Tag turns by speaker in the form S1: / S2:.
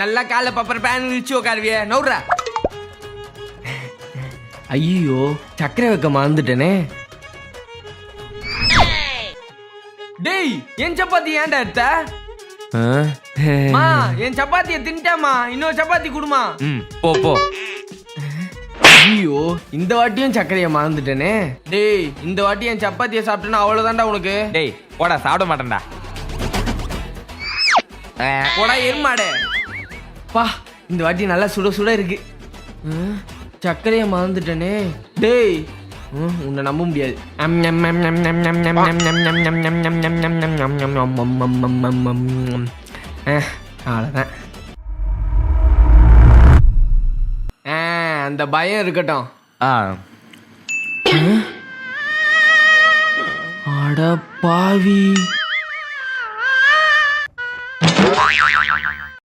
S1: நல்லா காலைல buffer pan விரிச்சு உட்காருவிய. நவுறா. ஐயோ சக்கரை வைக்க மறந்துட்டேனே. டேய் என் சப்பாத்தி ஏன்டா எடுத்த? மா என் சப்பாத்தியை தின்ட்டாமா இன்னொரு சப்பாத்தி குடுமா.
S2: போ போ.
S1: ஐயோ இந்த வாட்டியும் சர்க்கரையை மறந்துட்டேனே. டேய் இந்த வாட்டி என் சப்பாத்தியை சாப்பிட்டேன்னா அவ்வளவுதான்டா உனக்கு.
S2: டேய் போடா சாப்பிட மாட்டேன்டா.
S1: போடா எருமாடே. பா இந்த வாட்டி நல்லா சுட சுட இருக்கு சர்க்கரையை மறந்துட்டனே டேய் உன்னை நம்ப முடியாது அவ்வளோதான் அந்த பயம் இருக்கட்டும்
S2: ஆ
S1: அட பாவி